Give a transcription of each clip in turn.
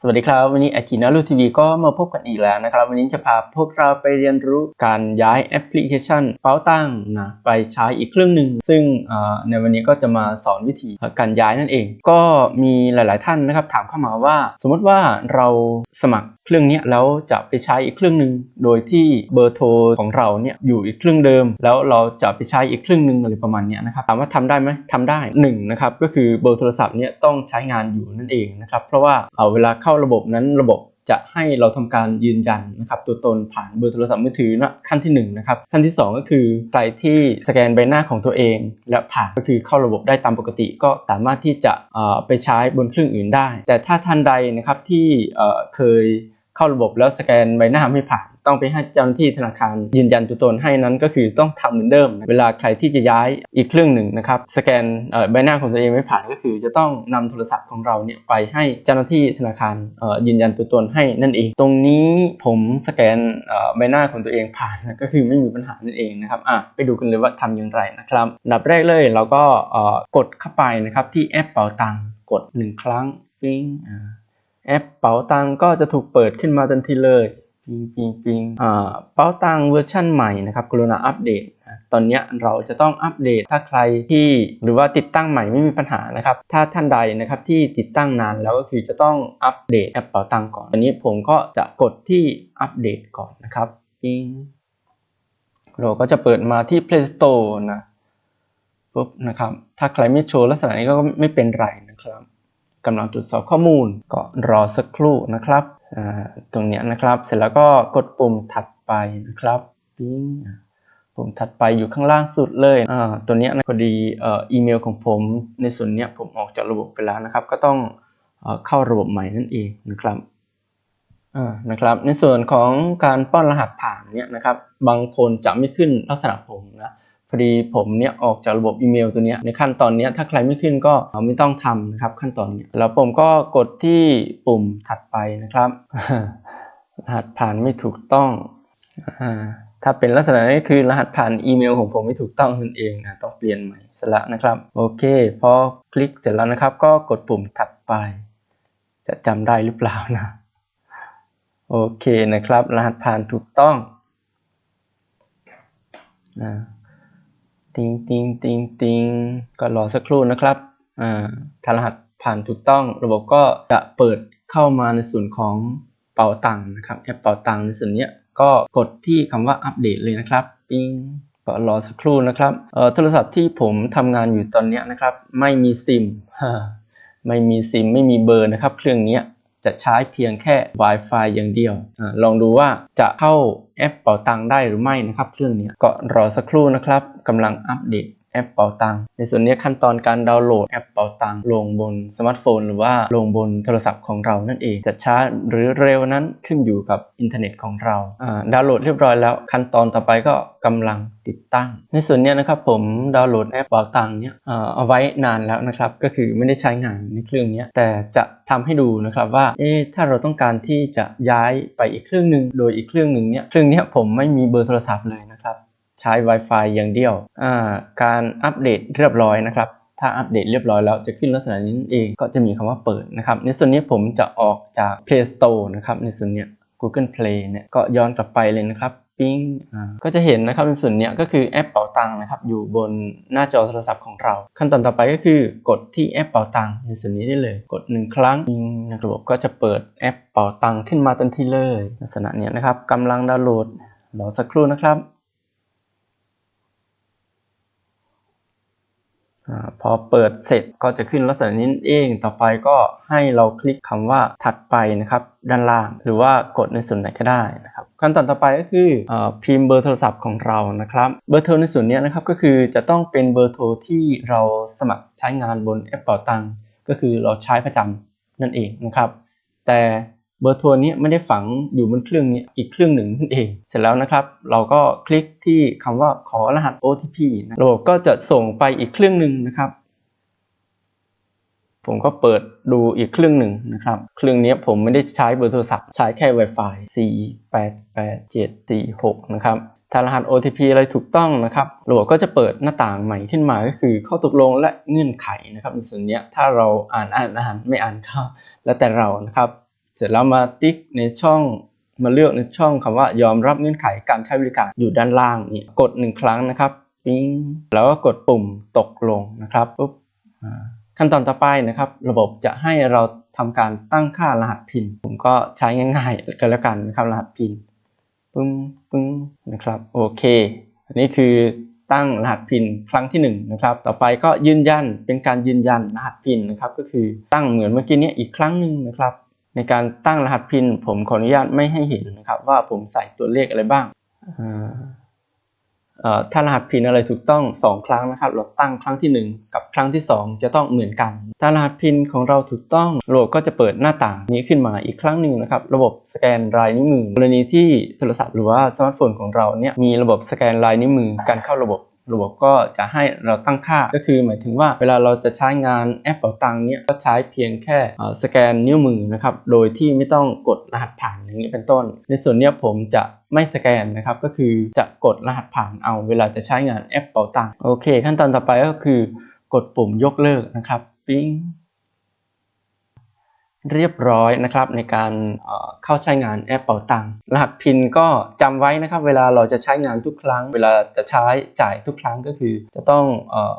สวัสดีครับ วันนี้อาจินาลูทีวีก็มาพบกันอีกแล้วนะครับ วันนี้จะพาพวกเราไปเรียนรู้การย้ายแอปพลิเคชันเป๋าตั้งนะไปใช้อีกเครื่องหนึ่งซึ่งในวันนี้ก็จะมาสอนวิธีการย้ายนั่นเอง ก็มีหลาย ๆ ท่านนะครับถามเข้ามาว่า สมมติว่าเราสมัครเครื่องนี้แล้วจะไปใช้อีกเครื่องหนึ่งโดยที่เบอร์โทรของเราเนี่ยอยู่อีกเครื่องเดิม แล้วเราจะไปใช้อีกเครื่องหนึ่งอะไรประมาณเนี้ยนะครับถามว่าทำได้ไหมทำได้หนึ่งนะครับก็คือเบอร์โทรศัพท์เนี่ยต้องใช้งานอยู่นั่นเองนะครับเพราะว่าเอาเวลาเข้าระบบนั้นระบบจะให้เราทำการยืนยันนะครับตัวตนผ่านเบอร์โทรศัพท์มือถือนะขั้นที่หนึ่งนะครับขั้นที่สองก็คือใครที่สแกนใบหน้าของตัวเอง และผ่านก็คือเข้าระบบได้ตามปกติ ก็สามารถที่จะไปใช้บนเครื่องอื่นได้ แต่ถ้าท่านใดนะครับที่เคยเข้าระบบแล้วสแกนใบหน้าไม่ผ่าน ต้องไปให้เจ้าหน้าที่ธนาคาร ยืนยันตัวตนให้นั้นก็คือต้องทำเหมือนเดิม เวลาใครที่จะย้ายอีกเครื่องหนึ่งนะครับสแกนใบหน้าของตัวเองไม่ผ่านก็คือ จะต้องนำโทรศัพท์ของเราเนี่ยไปให้เจ้าหน้าที่ธนาคารยืนยันตัวตนให้นั่นเอง ตรงนี้ผมสแกนใบหน้าของตัวเองผ่านก็คือไม่มีปัญหานั่นเองนะครับอะไปดูกันเลยว่าทำอย่างไรนะครับนดับแรกเลยเราก็กดเข้าไปนะครับที่แอปเป๋าตังค์กดหนึ่งครั้งปิ้งอ่าแอปเป๋าตังก็จะถูกเปิดขึ้นมาทันทีเลย ปิงปิงปิงอ่าเป๋าตังเวอร์ชันใหม่นะครับกรุณาอัปเดตตอนนี้เราจะต้องอัปเดตถ้าใครที่หรือว่าติดตั้งใหม่ไม่มีปัญหานะครับ ถ้าท่านใดนะครับที่ติดตั้งนานแล้วก็คือจะต้องอัปเดตแอปเป๋าตังก่อนอันนี้ผมก็จะกดที่อัปเดตก่อนนะครับปิงเราก็จะเปิดมาที่ Play Store นะปุ๊บนะครับถ้าใครไม่โชว์ลักษณะนี้ก็ไม่เป็นไรนะครับกำลังตรวจสอบข้อมูลก็รอสักครู่นะครับ ตรงเนี้ยนะครับ เสร็จแล้วก็กดปุ่มถัดไปนะครับปิ้งปุ่มถัดไปอยู่ข้างล่างสุดเลยอ่าตัวเนี้ยนะพอดีอีเมลของผมในส่วนเนี้ยผมออกจากระบบไปแล้วนะครับ ก็ต้องเข้าระบบใหม่นั่นเองนะครับนะครับในส่วนของการป้อนรหัสผ่านเนี่ยนะครับ บางคนจะไม่ขึ้นลักษณะผมนะ พอดีผมเนี่ยออกจากระบบอีเมลตัวนี้ในขั้นตอนนี้ถ้าใครไม่ขึ้นก็ไม่ต้องทำนะครับขั้นตอนนี้แล้วผมก็กดที่ปุ่มถัดไปนะครับรหัสผ่านไม่ถูกต้องอถ้าเป็นลักษณะนี้คือรหัสผ่านอีเมลของผมไม่ถูกต้องนั่นเองนะต้องเปลี่ยนใหม่สล้วนะครับโอเคพอคลิกเสร็จแล้วนะครับ ก็กดปุ่มถัดไป จะจำได้หรือเปล่านะโอเคนะครับ รหัสผ่านถูกต้องอ่า ติงติงติงติงก็รอสักครู่นะครับอ่าถ้ารหัสผ่านถูกต้อง ระบบก็จะเปิดเข้ามาในส่วนของเป๋าตังค์นะครับแอปเป๋าตังค์ในส่วนนี้ก็กดที่คำว่าอัปเดตเลยนะครับปิงก็รอสักครู่นะครับเอ่อโทรศัพท์ที่ผมทำงานอยู่ตอนนี้นะครับ ไม่มีซิมฮ่าไม่มีซิม ไม่มีเบอร์นะครับ เครื่องนี้ จะใช้เพียงแค่ Wi-Fi อย่างเดียวอลองดูว่าจะเข้าแอปเป่าตังได้หรือไม่นะครับเครื่องนี้ก็รอสักครู่นะครับกำลังอัปเดต แอปเป๋าตัง ในส่วนนี้ขั้นตอนการดาวน์โหลดแอปเป๋าตังลงบนสมาร์ทโฟน หรือว่าลงบนโทรศัพท์ของเรานั่นเอง จะช้าหรือเร็วนั้นขึ้นอยู่กับอินเทอร์เน็ตของเราดาวน์โหลดเรียบร้อยแล้ว ขั้นตอนต่อไปก็กำลังติดตั้ง ในส่วนนี้นะครับผมดาวน์โหลดแอปเป๋าตังเนี่ยเอาไว้นานแล้วนะครับ ก็คือไม่ได้ใช้งานในเครื่องนี้แต่จะทำให้ดูนะครับว่าเอ๊ถ้าเราต้องการที่จะย้ายไปอีกเครื่องหนึ่งโดยอีกเครื่องหนึ่งเนี่ยเครื่องนี้ผมไม่มีเบอร์โทรศัพท์เลยนะครับ ใช้ Wi-Fi อย่างเดียว การอัปเดตเรียบร้อยนะครับ ถ้าอัปเดตเรียบร้อยแล้วจะขึ้นลักษณะนี้เอง ก็จะมีคำว่าเปิดนะครับ ในส่วนนี้ผมจะออกจาก Play Store นะครับ ในส่วนนี้ Google Play เนี่ย ก็ย้อนกลับไปเลยนะครับปิ้งก็จะเห็นนะครับในส่วนนี้ก็คือแอปเป๋าตังค์นะครับ อยู่บนหน้าจอโทรศัพท์ของเรา ขั้นตอนต่อไปก็คือกดที่แอปเป๋าตังค์ในส่วนนี้ได้เลย กดหนึ่งครั้งปิ้งนะระบบก็จะเปิดแอปเป๋าตังค์ขึ้นมาทันทีเลย ลักษณะเนี้ยนะครับกำลังดาวน์โหลดรอสักครู่นะครับ อา พอเปิดเสร็จก็จะขึ้นลักษณะนี้เอง ต่อไปก็ให้เราคลิกคำว่าถัดไปนะครับด้านล่าง หรือว่ากดในส่วนไหนก็ได้นะครับขั้นตอนต่อไปก็คืออพิมพ์เบอร์โทรศัพท์ของเรานะครับเบอร์โทรในส่วนนี้นะครับก็คือจะต้องเป็นเบอร์โทรที่เราสมัครใช้งานบนแอปเป๋าตังก็คือเราใช้ประจำนั่นเองนะครับ แต่ เบอร์โทรนี้ไม่ได้ฝังอยู่บนเครื่องนี้อีกเครื่องหนึ่งนั่นเอง เสร็จแล้วนะครับ เราก็คลิกที่คำว่าขอรหัส OTP นะระบบก็จะส่งไปอีกเครื่องหนึ่งนะครับ ผมก็เปิดดูอีกเครื่องหนึ่งนะครับ เครื่องนี้ผมไม่ได้ใช้เบอร์โทรศัพท์ใช้แค่ Wi-Fi 4 8 8 7 4 6 นะครับถ้ารหัส OTP อะไรถูกต้องนะครับระบบก็จะเปิดหน้าต่างใหม่ขึ้นมาก็คือข้อตกลงและเงื่อนไขนะครับในส่วนนี้ถ้าเราอ่านอ่านอ่านไม่อ่านก็แล้วแต่เรานะครับ เสร็จแล้วมาติ๊กในช่องมาเลือกในช่องคำว่ายอมรับเงื่อนไขการใช้บริการอยู่ด้านล่างนี่กดหนึ่งครั้งนะครับปิ้งแล้วก็กดปุ่มตกลงนะครับปุ๊บขั้นตอนต่อไปนะครับ ระบบจะให้เราทำการตั้งค่ารหัสพิน ผมก็ใช้ง่ายๆกันแล้วกันนะครับรหัสพินปึ้งปึ้งนะครับโอเค อันนี้คือตั้งรหัสพินครั้งที่1นงนะครับต่อไปก็ยืนยันเป็นการยืนยันรหัสพินนะครับก็คือตั้งเหมือนเมื่อกี้นี้อีกครั้งหนึ่งนะครับ ในการตั้งรหัสพินผมขออนุญาตไม่ให้เห็นนะครับ ว่าผมใส่ตัวเลขอะไรบ้างถ้ารหัสพินอะไรถูกต้อง 2 ครั้งนะครับ เราตั้งครั้งทีหนึ่1 กับครั้งที่ 2 จะต้องเหมือนกัน ถ้ารหัสพินของเราถูกต้องระบบก็จะเปิดหน้าต่างนี้ขึ้นมาอีกครั้งหนึ่งนะครับ ระบบสแกนลายนิ้วมือกรณีที่โทรศัพท์หรือว่าสมาร์ทโฟนของเราเนี่ยมีระบบสแกนลายนิ้วมือการเข้าระบบ ระบบก็จะให้เราตั้งค่าก็คือหมายถึงว่าเวลาเราจะใช้งานแอปเป๋าตังค์เนี่ยก็ใช้เพียงแค่สแกนนิ้วมือนะครับโดยที่ไม่ต้องกดรหัสผ่านอย่างนี้เป็นต้น ในส่วนเนี้ยผมจะไม่สแกนนะครับก็คือจะกดรหัสผ่านเอาเวลาจะใช้งานแอปเป๋าตังค์โอเค ขั้นตอนต่อไปก็คือกดปุ่มยกเลิกนะครับปิ้ง เรียบร้อยนะครับในการเข้าใช้งานแอปเป๋าตังค์รหัสพินก็จำไว้นะครับ เวลาเราจะใช้งานทุกครั้ง เวลาจะใช้จ่ายทุกครั้งก็คือ จะต้อง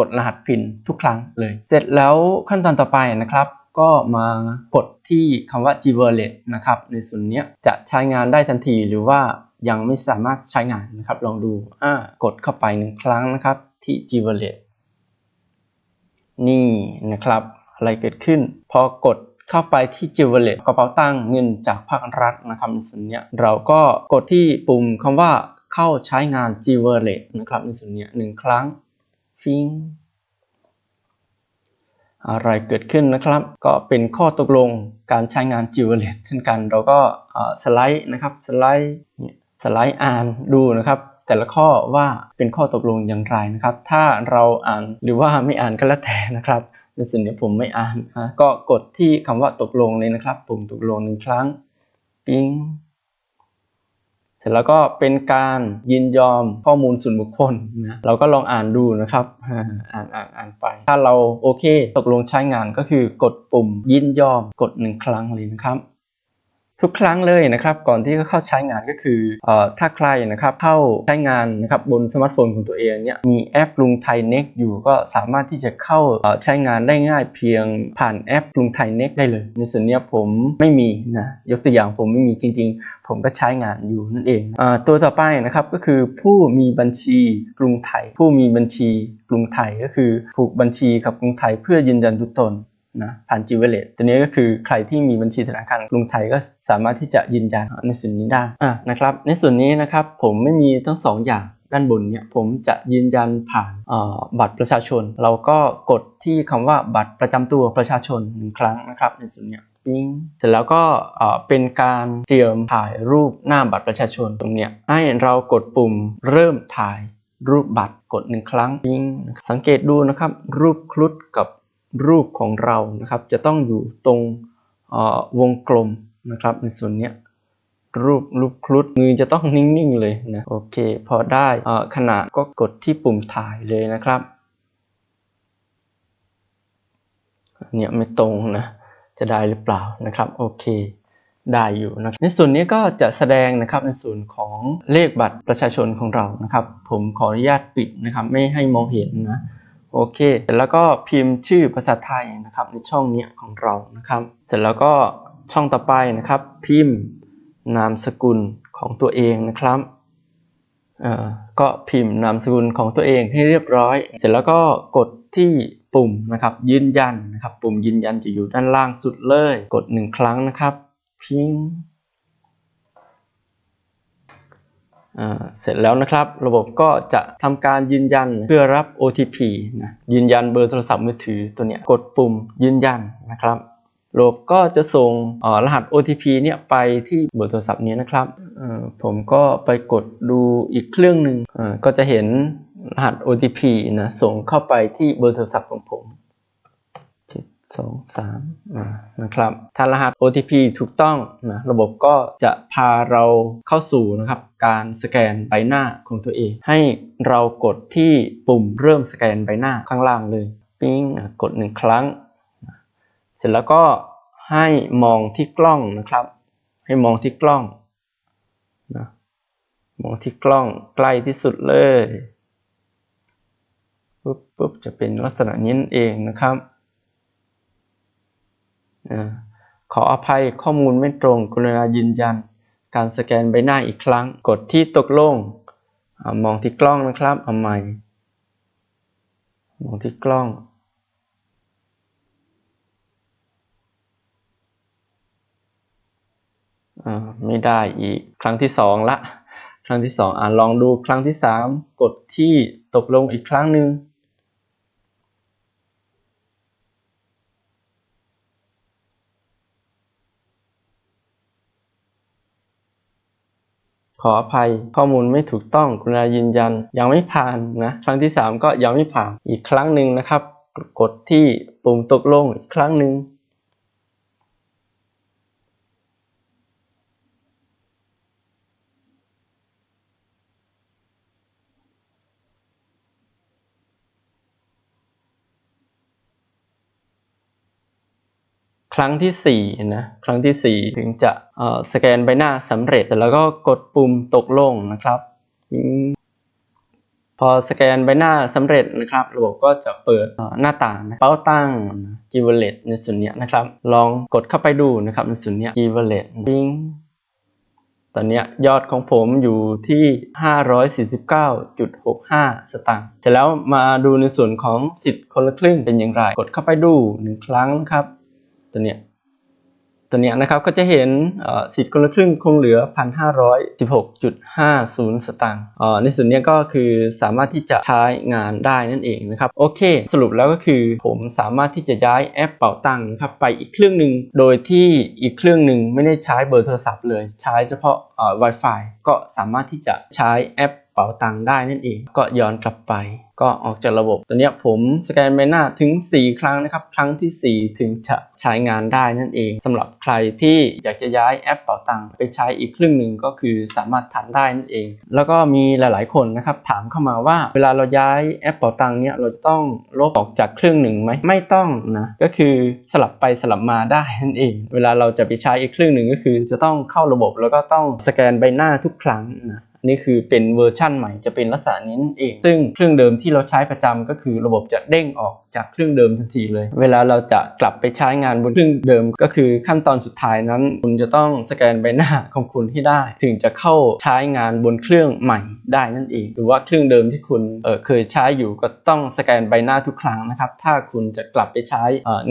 กดรหัสพินทุกครั้งเลย เสร็จแล้วขั้นตอนต่อไปนะครับก็มากดที่คำว่า g w a l l e t นะครับ ในส่วนนี้จะใช้งานได้ทันทีหรือว่ายังไม่สามารถใช้งานนะครับ ลองดูอ่ากดเข้าไปหนึ่งครั้งนะครับที่ g w a l l e t นี่นะครับ อะไรเกิดขึ้น พอกด เข้าไปที่ j e w e l l e t กระเป๋าตังค์เงินจากภาครัฐนะครับในส่วนนี้เราก็กดที่ปุ่มคำว่าเข้าใช้งาน j e w e l l e t นะครับในส่วนนี้หนึ่งครั้งฟิงอะไรเกิดขึ้นนะครับ ก็เป็นข้อตกลงการใช้งาน j e w e l l e t เช่นกัน เราก็สไลด์นะครับสไลด์สไลด์อ่านดูนะครับแต่ละข้อว่าเป็นข้อตกลงอย่างไรนะครับ ถ้าเราอ่านหรือว่าไม่อ่านก็แล้วแต่นะครับ ในส่วนนี้ผมไม่อ่านนะก็กดที่คำว่าตกลงเลยนะครับปุ่มตกลงหนึ่งครั้งปิ้งเสร็จแล้วก็เป็นการยินยอมข้อมูลส่วนบุคคลนะเราก็ลองอ่านดูนะครับอ่านอ่านอ่านไป ถ้าเราโอเค ตกลงใช้งานก็คือกดปุ่มยินยอมกดหนึ่งครั้งเลยนะครับ ทุกครั้งเลยนะครับก่อนที่จะเข้าใช้งานก็คือเอ่อถ้าใครนะครับเข้าใช้งานนะครับบนสมาร์ทโฟนของตัวเองเนี่ยมีแอปกรุงไทยเน็กอยู่ก็สามารถที่จะเข้าเอ่อใช้งานได้ง่ายเพียงผ่านแอปกรุงไทยเน็กได้เลย ในส่วนนี้ผมไม่มีนะยกตัวอย่างผมไม่มีจริง ๆ ผมก็ใช้งานอยู่นั่นเองอ่าตัวต่อไปนะครับก็คือผู้มีบัญชีกรุงไทย ผู้มีบัญชีกรุงไทยก็คือผูกบัญชีกับกรุงไทยเพื่อยืนยันตัวตน นะผ่านจิวเวเลตตัวนี้ก็คือใครที่มีบัญชีธนาคารกรุงไทยก็สามารถที่จะยืนยันในส่วนนี้ได้อะนะครับ ในส่วนนี้นะครับผมไม่มีทั้งสองอย่างด้านบนเนี่ยผมจะยืนยันผ่านบัตรประชาชน เราก็กดที่คำว่าบัตรประจำตัวประชาชนหนึ่งครั้งนะครับในส่วนเนี้ยปิ้งเสร็จแล้วก็เป็นการเตรียมถ่ายรูปหน้าบัตรประชาชนตรงเนี้ยให้เรากดปุ่มเริ่มถ่ายรูปบัตรกดหนึ่งครั้งปิ้งสังเกตดูนะครับรูปครุฑกับ รูปของเรานะครับ จะต้องอยู่ตรงวงกลมนะครับ ในส่วนนี้รูปรูปครุฑมือจะต้องนิ่งๆเลยนะโอเค พอได้เอ่อขนาดก็กดที่ปุ่มถ่ายเลยนะครับเนี่ยไม่ตรงนะจะได้หรือเปล่านะครับโอเคได้อยู่นะในส่วนนี้ก็จะแสดงนะครับในส่วนของเลขบัตรประชาชนของเรานะครับ ผมขออนุญาตปิดนะครับ ไม่ให้มองเห็นนะ โอเค เสร็จแล้วก็พิมพ์ชื่อภาษาไทยนะครับในช่องเนี้ยของเรานะครับ เสร็จแล้วก็ช่องต่อไปนะครับ พิมพ์นามสกุลของตัวเองนะครับก็พิมพ์นามสกุลของตัวเองให้เรียบร้อย เสร็จแล้วก็กดที่ปุ่มนะครับ ยืนยันนะครับ ปุ่มยืนยันจะอยู่ด้านล่างสุดเลย กดหนึ่งครั้งนะครับ พิง อ่า เสร็จแล้วนะครับ ระบบก็จะทำการยืนยันเพื่อรับ OTP นะยืนยันเบอร์โทรศัพท์มือถือตัวเนี้ยกดปุ่มยืนยันนะครับระบบก็จะส่งรหัส OTP เนี่ยไปที่เบอร์โทรศัพท์นี้นะครับผมก็ไปกดดูอีกเครื่องหนึ่งก็จะเห็นรหัส OTP นะส่งเข้าไปที่เบอร์โทรศัพท์ของผม สองสามนะครับ ถ้ารหัส OTP ถูกต้องนะระบบก็จะพาเราเข้าสู่นะครับ การสแกนใบหน้าของตัวเอง ให้เรากดที่ปุ่มเริ่มสแกนใบหน้าข้างล่างเลยปิ้งกดหนึ่งครั้ง เสร็จแล้วก็ให้มองที่กล้องนะครับ ให้มองที่กล้องนะมองที่กล้องใกล้ที่สุดเลยปุ๊บปุ๊บจะเป็นลักษณะนี้เองนะครับ ขออภัยข้อมูลไม่ตรง กรุณายืนยัน การสแกนใบหน้าอีกครั้ง กดที่ตกลงอมองที่กล้องนะครับเอาใหม่ มองที่กล้องอไม่ได้อีกครั้งที่สองละ ครั้งที่สองอ่าลองดูครั้งที่สามกดที่ตกลงอีกครั้งหนึ่ง ขออภัยข้อมูลไม่ถูกต้องกรุณายืนยันยังไม่ผ่านนะครั้งที่สามก็ยังไม่ผ่านอีกครั้งหนึ่งนะครับ กดที่ปุ่มตกลงอีกครั้งหนึ่ง ครั้งที่สี่นะครั้งที่สี่ถึงจะสแกนใบหน้าสำเร็จแล้วก็กดปุ่มตกลงนะครับอพอสแกนใบหน้าสำเร็จนะครับระบบก็จะเปิดหน้าต่างเป้าตั้ง g w a l l e t ในส่วนนี้นะครับ ลองกดเข้าไปดูนะครับในส่วนนี้ย g w a l l e t ปิ้งตอนนี้ยอดของผมอยู่ที่ 549.65 สตางค์เสร็จแล้วมาดูในส่วนของสิทธิ์คนละครึ่งเป็นอย่างไร กดเข้าไปดูหนึ่งครั้งนะครับ ตัวเนี้ยตัวเนี้ยนะครับก็จะเห็นสิทธิ์คนละครึ่งคงเหลือ 1,516.50 สตางค์อ่อในส่วนนี้ก็คือสามารถที่จะใช้งานได้นั่นเองนะครับโอเค สรุปแล้วก็คือผมสามารถที่จะย้ายแอปเป่าตังค์นะครับไปอีกเครื่องหนึ่งโดยที่อีกเครื่องหนึ่งไม่ได้ใช้เบอร์โทรศัพท์เลย ใช้เฉพาะอ่อ Wi-Fi ก็สามารถที่จะใช้แอป เป๋าตังค์ได้นั่นเอง ก็ย้อนกลับไป ก็ออกจากระบบตัวนี้ผมสแกนใบหน้าถึง 4 ครั้งนะครับ ครั้งทีสี่4 ถึงจะใช้งานได้นั่นเองสำหรับใครที่อยากจะย้ายแอปเป๋าตังค์ไปใช้อีกครื่งหนึ่งก็คือสามารถทำได้นั่นเอง แล้วก็มีหลาย ๆ คนนะครับถามเข้ามาว่า เวลาเราย้ายแอปเป๋าตังค์เนี่ยเราจะต้องลบออกจากครื่งหนึ่งไหมไม่ต้องนะก็คือสลับไปสลับมาได้นั่นเอง เวลาเราจะไปใช้อีกครื่งหนึ่งก็คือจะต้องเข้าระบบแล้วก็ต้องสแกนใบหน้าทุกครั้งนะ นี่คือเป็นเวอร์ชั่นใหม่จะเป็นลักษณะนี้เอง ซึ่งเครื่องเดิมที่เราใช้ประจำก็คือระบบจะเด้งออก จากเครื่องเดิมทันทีเลย เวลาเราจะกลับไปใช้งานบนเครื่องเดิมก็คือขั้นตอนสุดท้ายนั้น คุณจะต้องสแกนใบหน้าของคุณให้ได้ ถึงจะเข้าใช้งานบนเครื่องใหม่ได้นั่นเอง หรือว่าเครื่องเดิมที่คุณเเคยใช้อยู่ก็ต้องสแกนใบหน้าทุกครั้งนะครับ ถ้าคุณจะกลับไปใช้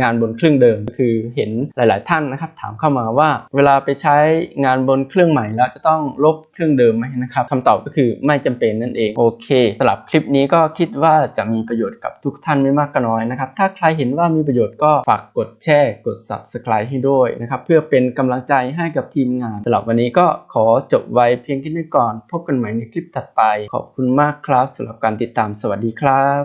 งานบนเครื่องเดิมก็คือเห็นหลาย ๆ ท่านนะครับ ถามเข้ามาว่า เวลาไปใช้งานบนเครื่องใหม่แล้วจะต้องลบเครื่องเดิมไหมนะครับคำตอบก็คือไม่จำเป็นนั่นเองโอเคสำหรับคลิปนี้ก็คิดว่าจะมีประโยชน์กับทุกท่านไม่มากก็น้อยน้อยนะครับ ถ้าใครเห็นว่ามีประโยชน์ก็ฝากกดแชร์ กด subscribe ให้ด้วยนะครับ เพื่อเป็นกำลังใจให้กับทีมงานสำหรับวันนี้ก็ขอจบไว้เพียงแค่นี้ก่อน พบกันใหม่ในคลิปถัดไป ขอบคุณมากครับสำหรับการติดตามสวัสดีครับ